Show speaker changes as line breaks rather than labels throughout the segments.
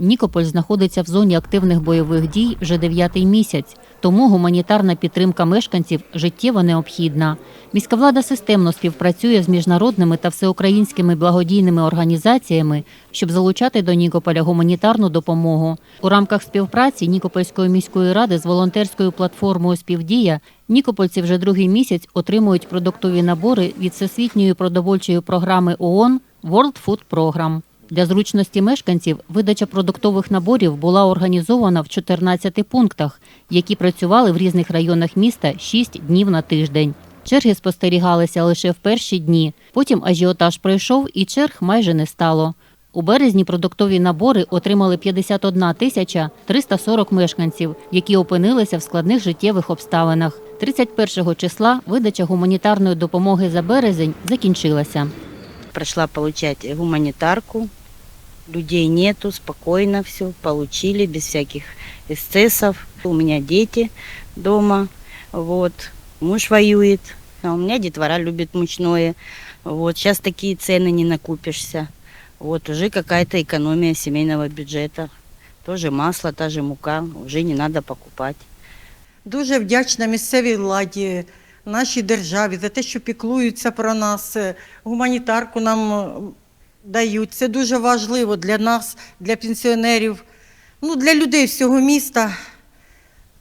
Нікополь знаходиться в зоні активних бойових дій вже дев'ятий місяць, тому гуманітарна підтримка мешканців життєво необхідна. Міська влада системно співпрацює з міжнародними та всеукраїнськими благодійними організаціями, щоб залучати до Нікополя гуманітарну допомогу. У рамках співпраці Нікопольської міської ради з волонтерською платформою Співдія Нікопольці вже другий місяць отримують продуктові набори від всесвітньої продовольчої програми ООН World Food Program. Для зручності мешканців видача продуктових наборів була організована в 14 пунктах, які працювали в різних районах міста 6 днів на тиждень. Черги спостерігалися лише в перші дні. Потім ажіотаж пройшов і черг майже не стало. У березні продуктові набори отримали 51 тисяча 340 мешканців, які опинилися в складних життєвих обставинах. 31 числа видача гуманітарної допомоги за березень закінчилася.
Пришла получать гуманитарку Людей нету, спокойно все получили, без всяких эксцессов. У меня дети дома, вот. Муж воюет, а у меня детвора любит мучное. Вот. Сейчас такие цены не накупишься. Вот уже какая-то экономия семейного бюджета. Тоже масло, та же мука, уже не надо покупать.
Дуже вдячна місцевій владі, нашій державі за те, що піклуються про нас, е, гуманітарку нам е, дають. Це дуже важливо для нас, для пенсіонерів, ну, для людей всього міста.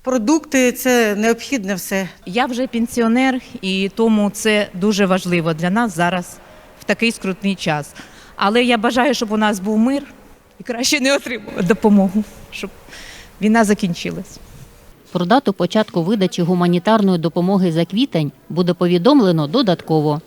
Продукти це необхідне все.
Я вже пенсіонер, і тому це дуже важливо для нас зараз в такий скрутний час. Але я бажаю, щоб у нас був мир і краще не отримувати допомогу, щоб війна закінчилась.
Про дату початку видачі гуманітарної допомоги за квітень буде повідомлено додатково.